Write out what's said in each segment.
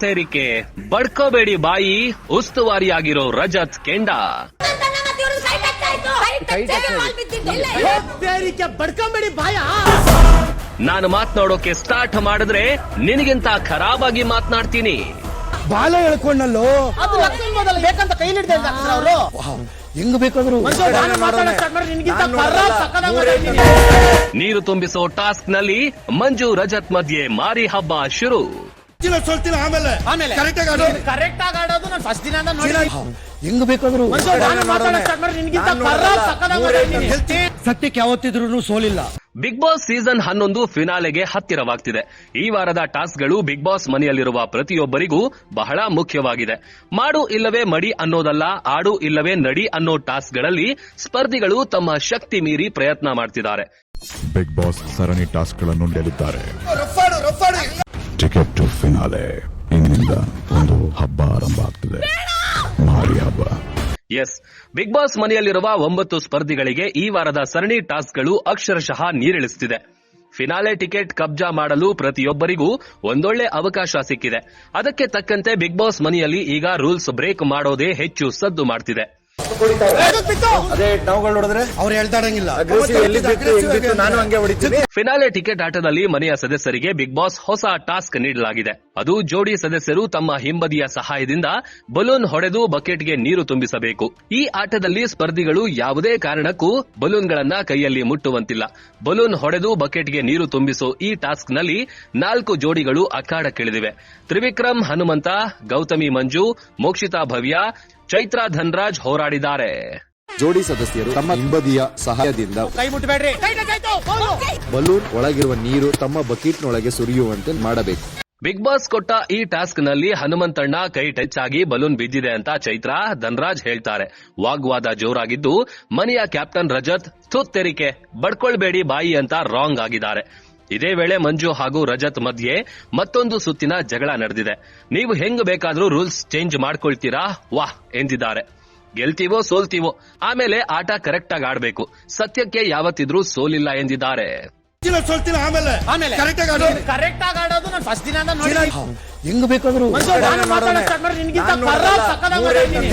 ತೆರಿಕೆ ಬಡ್ಕೋಬೇಡಿ ಬಾಯಿ ಉಸ್ತುವಾರಿಯಾಗಿರೋ ರಜತ್ ಕೆಂಡ. ಬಡ್ಕೊಂಬೇಡಿ ನಾನು ಮಾತನಾಡೋಕೆ ಸ್ಟಾರ್ಟ್ ಮಾಡಿದ್ರೆ ನಿನಗಿಂತ ಖರಾಬಾಗಿ ಮಾತನಾಡ್ತೀನಿ. ಬಾಲ ಹೇಳ್ಕೊಂಡಲ್ಲೋ ಅದು ಮೊದಲು ಬೇಕಂತ ಕೈ ಅವರು. ಹೆಂಗ್ ಬೇಕಾದ್ರು? ಖರಾಬ್. ನೀರು ತುಂಬಿಸೋ ಟಾಸ್ಕ್ನಲ್ಲಿ ಮಂಜು ರಜತ್ ಮಧ್ಯೆ ಮಾರಿ ಹಬ್ಬ ಶುರು. ಸೋಲ್ತಿಲ್ಲ ಆಮೇಲೆ. ಆಮೇಲೆ. ಕರೆಕ್ಟ್ ಆಗಿ ಆಡು. ಕರೆಕ್ಟ್ ಆಗಿ ಆಡೋದು ನಾನು ಫಸ್ಟ್ ದಿನ ನೋಡಿ. ಹೆಂಗ್ ಬೇಕಾದ್ರು. ಸತ್ಯಕ್ಕೆ ಯಾವತ್ತಿದ್ರು ಸೋಲಿಲ್ಲ. ಬಿಗ್ ಬಾಸ್ ಸೀಸನ್ ಹನ್ನೊಂದು ಫಿನಾಲೆಗೆ ಹತ್ತಿರವಾಗ್ತಿದೆ. ಈ ವಾರದ ಟಾಸ್ಕ್ಗಳು ಬಿಗ್ ಬಾಸ್ ಮನೆಯಲ್ಲಿರುವ ಪ್ರತಿಯೊಬ್ಬರಿಗೂ ಬಹಳ ಮುಖ್ಯವಾಗಿದೆ. ಮಾಡು ಇಲ್ಲವೇ ಮಡಿ ಅನ್ನೋದಲ್ಲ ಆಡು ಇಲ್ಲವೇ ನಡಿ ಅನ್ನೋ ಟಾಸ್ಕ್ಗಳಲ್ಲಿ ಸ್ಪರ್ಧಿಗಳು ತಮ್ಮ ಶಕ್ತಿ ಮೀರಿ ಪ್ರಯತ್ನ ಮಾಡ್ತಿದ್ದಾರೆ. ಬಿಗ್ ಬಾಸ್ ಸರಣಿ ಟಾಸ್ಕ್ಗಳನ್ನು ಗೆಲ್ಲಿದ್ದಾರೆ ಟು ಇಂದಿನಿಂದ ಒಂದು ಹಬ್ಬ ಆರಂಭ ಆಗ್ತದೆ. ಮಾರಿ ಹಬ್ಬ. ಎಸ್ ಬಿಗ್ ಬಾಸ್ ಮನೆಯಲ್ಲಿರುವ ಒಂಬತ್ತು ಸ್ಪರ್ಧಿಗಳಿಗೆ ಈ ವಾರದ ಸರಣಿ ಟಾಸ್ಕ್ಗಳು ಅಕ್ಷರಶಃ ನೀರಿಳಿಸುತ್ತಿದೆ ಫಿನಾಲೆ ಟಿಕೆಟ್ ಕಬ್ಜಾ ಮಾಡಲು ಪ್ರತಿಯೊಬ್ಬರಿಗೂ ಒಂದೊಳ್ಳೆ ಅವಕಾಶ ಸಿಕ್ಕಿದೆ. ಅದಕ್ಕೆ ತಕ್ಕಂತೆ ಬಿಗ್ ಬಾಸ್ ಮನೆಯಲ್ಲಿ ಈಗ ರೂಲ್ಸ್ ಬ್ರೇಕ್ ಮಾಡೋದೇ ಹೆಚ್ಚು ಸದ್ದು ಮಾಡ್ತಿದೆ. ಅದೇ ನಾವುಗಳು ನೋಡಿದ್ರೆ ಅವ್ರು ಹೇಳ್ತಾಡಂಗಿಲ್ಲ ಅಗ್ರೆಸಿವ್ ಎಲ್ಲಿ ಬಿತ್ತು ನಾನು ಹಂಗೆ ಹೊಡಿತೀನಿ. ಫಿನಾಲೆ ಟಿಕೆಟ್ ಆಟದಲ್ಲಿ ಮನೆಯ ಸದಸ್ಯರಿಗೆ ಬಿಗ್ ಬಾಸ್ ಹೊಸ ಟಾಸ್ಕ್ ನೀಡಲಾಗಿದೆ. ಅದು ಜೋಡಿ ಸದಸ್ಯರು ತಮ್ಮ ಹಿಂಬದಿಯ ಸಹಾಯದಿಂದ ಬಲೂನ್ ಹೊಡೆದು ಬಕೆಟ್ಗೆ ನೀರು ತುಂಬಿಸಬೇಕು. ಈ ಆಟದಲ್ಲಿ ಸ್ಪರ್ಧಿಗಳು ಯಾವುದೇ ಕಾರಣಕ್ಕೂ ಬಲೂನ್ಗಳನ್ನ ಕೈಯಲ್ಲಿ ಮುಟ್ಟುವಂತಿಲ್ಲ. ಬಲೂನ್ ಹೊಡೆದು ಬಕೆಟ್ಗೆ ನೀರು ತುಂಬಿಸೋ ಈ ಟಾಸ್ಕ್ನಲ್ಲಿ ನಾಲ್ಕು ಜೋಡಿಗಳು ಅಖಾಡಕ್ಕಿಳಿದಿವೆ. ತ್ರಿವಿಕ್ರಮ್ ಹನುಮಂತ ಗೌತಮಿ ಮಂಜು ಮೋಕ್ಷಿತಾ ಭವ್ಯ ಚೈತ್ರ ಧನ್ರಾಜ್ ಹೋರಾಡಿದ್ದಾರೆ. ಜೋಡಿ ಸದಸ್ಯರು ತಮ್ಮ ಹಿಂಬದಿಯ ಸಹಾಯದಿಂದ ಕೈ ಮುಟ್ಟಬೇಡ್ರಿ ಬಲೂನ್ ಒಳಗಿರುವ ನೀರು ತಮ್ಮ ಬಕೆಟ್ನೊಳಗೆ ಸುರಿಯುವಂತೆ ಮಾಡಬೇಕು. ಬಿಗ್ ಬಾಸ್ ಕೊಟ್ಟ ಈ ಟಾಸ್ಕ್ನಲ್ಲಿ ಹನುಮಂತಣ್ಣ ಕೈ ಟಚ್ ಆಗಿ ಬಲೂನ್ ಬಿದ್ದಿದೆ ಅಂತ ಚೈತ್ರ ಧನ್ರಾಜ್ ಹೇಳ್ತಾರೆ. ವಾಗ್ವಾದ ಜೋರಾಗಿದ್ದು ಮನೆಯ ಕ್ಯಾಪ್ಟನ್ ರಜತ್ ತುತ್ತೆರಿಕೆ ಬಡ್ಕೊಳ್ಬೇಡಿ ಬಾಯಿ ಅಂತ ರಾಂಗ್ ಆಗಿದ್ದಾರೆ. ಇದೇ ವೇಳೆ ಮಂಜು ಹಾಗೂ ರಜತ್ ಮಧ್ಯೆ ಮತ್ತೊಂದು ಸುತ್ತಿನ ಜಗಳ ನಡೆದಿದೆ. ನೀವು ಹೆಂಗ್ ಬೇಕಾದ್ರೂ ರೂಲ್ಸ್ ಚೇಂಜ್ ಮಾಡ್ಕೊಳ್ತೀರಾ? ವಾಹ್, ಎಂದಿದ್ದಾರೆ. ಗೆಲ್ತೀವೋ ಸೋಲ್ತೀವೋ? ಆಮೇಲೆ ಆಟ ಕರೆಕ್ಟ್ ಆಗಿ ಆಡ್ಬೇಕು. ಸತ್ಯಕ್ಕೆ ಯಾವತ್ತಿದ್ರೂ ಸೋಲಿಲ್ಲ ಎಂದಿದ್ದಾರೆ. ಸೋಲ್ತಿಲ್ಲ ಆಮೇಲೆ. ಆಮೇಲೆ. ಕರೆಕ್ಟ್ ಆಗಿ ಆಡು. ಕರೆಕ್ಟ್ ಆಗಿ ಆಡೋದು ನಾನು ಫಸ್ಟ್ ದಿನ ನೋಡಿ. ಹೆಂಗ್ ಬೇಕಾದ್ರು ನಾನು ಮಾತಾಡೋ start ಮಾಡಿದ್ರೆ ನಿನ್ಗಿಂತ ಖರಾಬ್ ಸಕ್ಕತ್ತಾಗ್ ಮಾತಾಡ್ತೀನಿ.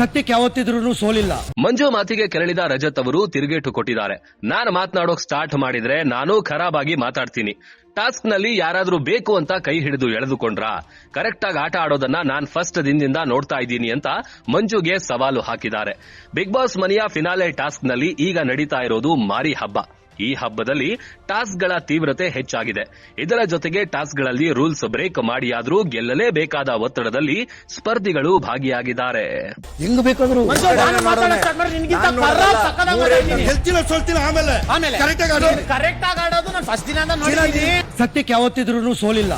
ಸತ್ಯಕ್ಕೆ ಯಾವತ್ತಿದ್ರು ಸೋಲಿಲ್ಲ. ಮಂಜು ಮಾತಿಗೆ ಕೆರಳಿದ ರಜತ್ ಅವರು ತಿರುಗೇಟು ಕೊಟ್ಟಿದ್ದಾರೆ. ನಾನು ಮಾತನಾಡೋಕ್ ಸ್ಟಾರ್ಟ್ ಮಾಡಿದ್ರೆ ನಾನು ಖರಾಬ್ ಆಗಿ ಮಾತಾಡ್ತೀನಿ. ಟಾಸ್ಕ್ನಲ್ಲಿ ಯಾರಾದ್ರೂ ಬೇಕು ಅಂತ ಕೈ ಹಿಡಿದು ಎಳೆದುಕೊಂಡ್ರಾ? ಕರೆಕ್ಟ್ ಆಗಿ ಆಟ ಆಡೋದನ್ನ ನಾನ್ ಫಸ್ಟ್ ದಿನದಿಂದ ನೋಡ್ತಾ ಇದ್ದೀನಿ ಅಂತ ಮಂಜುಗೆ ಸವಾಲು ಹಾಕಿದ್ದಾರೆ. ಬಿಗ್ ಬಾಸ್ ಮನೆಯ ಫಿನಾಲೆ ಟಾಸ್ಕ್ನಲ್ಲಿ ಈಗ ನಡೀತಾ ಇರೋದು ಮಾರಿ ಹಬ್ಬ. ಈ ಹಬ್ಬದಲ್ಲಿ ಟಾಸ್ಕ್ಗಳ ತೀವ್ರತೆ ಹೆಚ್ಚಾಗಿದೆ. ಇದರ ಜೊತೆಗೆ ಟಾಸ್ಕ್ಗಳಲ್ಲಿ ರೂಲ್ಸ್ ಬ್ರೇಕ್ ಮಾಡಿಯಾದರೂ ಗೆಲ್ಲಲೇಬೇಕಾದ ಒತ್ತಡದಲ್ಲಿ ಸ್ಪರ್ಧಿಗಳು ಭಾಗಿಯಾಗಿದ್ದಾರೆ. ಸತ್ಯಕ್ಕೆ ಯಾವತ್ತಿದ್ರು ಸೋಲಿಲ್ಲ.